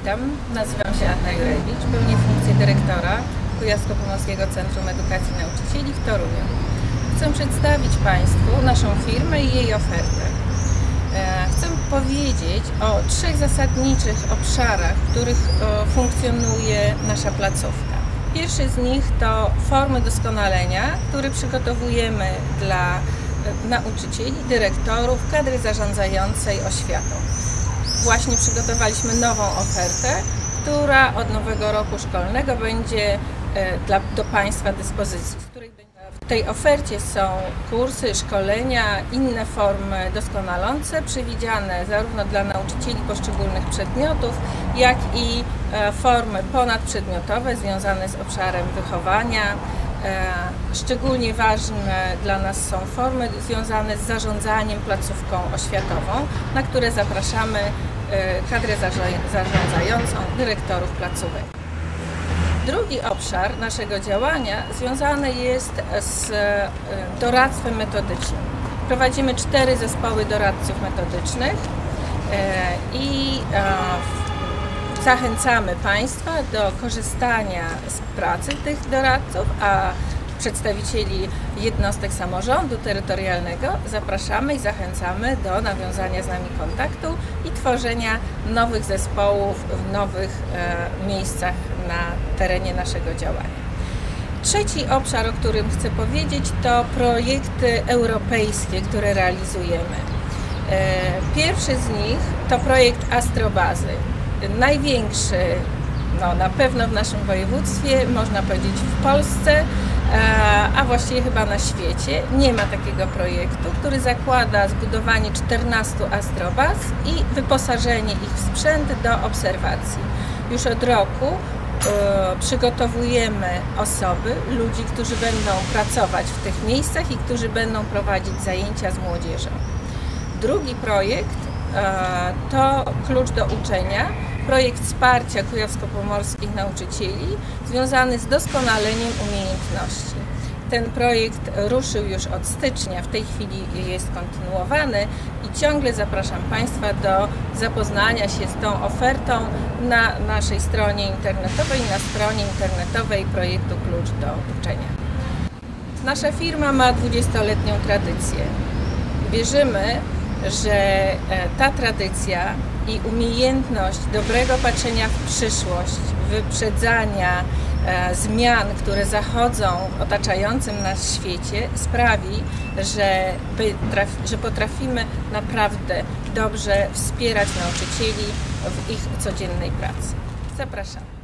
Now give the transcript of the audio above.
Witam, nazywam się Anna Jurewicz, pełnię funkcję dyrektora Kujawsko-Pomorskiego Centrum Edukacji Nauczycieli w Toruniu. Chcę przedstawić Państwu naszą firmę i jej ofertę. E, chcę powiedzieć o trzech zasadniczych obszarach, w których e, funkcjonuje nasza placówka. Pierwszy z nich to formy doskonalenia, które przygotowujemy dla e, nauczycieli, dyrektorów, kadry zarządzającej oświatą. Właśnie przygotowaliśmy nową ofertę, która od nowego roku szkolnego będzie dla, do Państwa dyspozycji. W, tej ofercie są kursy, szkolenia, inne formy doskonalące przewidziane zarówno dla nauczycieli poszczególnych przedmiotów, jak i formy ponadprzedmiotowe związane z obszarem wychowania. Szczególnie ważne dla nas są formy związane z zarządzaniem placówką oświatową, na które zapraszamy kadrę zarządzającą, dyrektorów placówek. Drugi obszar naszego działania związany jest z doradztwem metodycznym. Prowadzimy cztery zespoły doradców metodycznych i zachęcamy Państwa do korzystania z pracy tych doradców, a przedstawicieli jednostek samorządu terytorialnego zapraszamy i zachęcamy do nawiązania z nami kontaktu i tworzenia nowych zespołów w nowych e, miejscach na terenie naszego działania. Trzeci obszar, o którym chcę powiedzieć, to projekty europejskie, które realizujemy. E, pierwszy z nich to projekt Astrobazy. Największy no, na pewno w naszym województwie, można powiedzieć w Polsce, a właściwie chyba na świecie nie ma takiego projektu, który zakłada zbudowanie 14 astrobaz i wyposażenie ich w sprzęt do obserwacji. Już od roku e, przygotowujemy osoby, ludzi, którzy będą pracować w tych miejscach i którzy będą prowadzić zajęcia z młodzieżą. Drugi projekt e, to klucz do uczenia, projekt wsparcia kujawsko-pomorskich nauczycieli związany z doskonaleniem umiejętności. Ten projekt ruszył już od stycznia, w tej chwili jest kontynuowany i ciągle zapraszam Państwa do zapoznania się z tą ofertą na naszej stronie internetowej, na stronie internetowej projektu Klucz do Uczenia. Nasza firma ma 20-letnią tradycję. Wierzymy, że e, ta tradycja i umiejętność dobrego patrzenia w przyszłość, wyprzedzania e, zmian, które zachodzą w otaczającym nas świecie, sprawi, że, że potrafimy naprawdę dobrze wspierać nauczycieli w ich codziennej pracy. Zapraszam.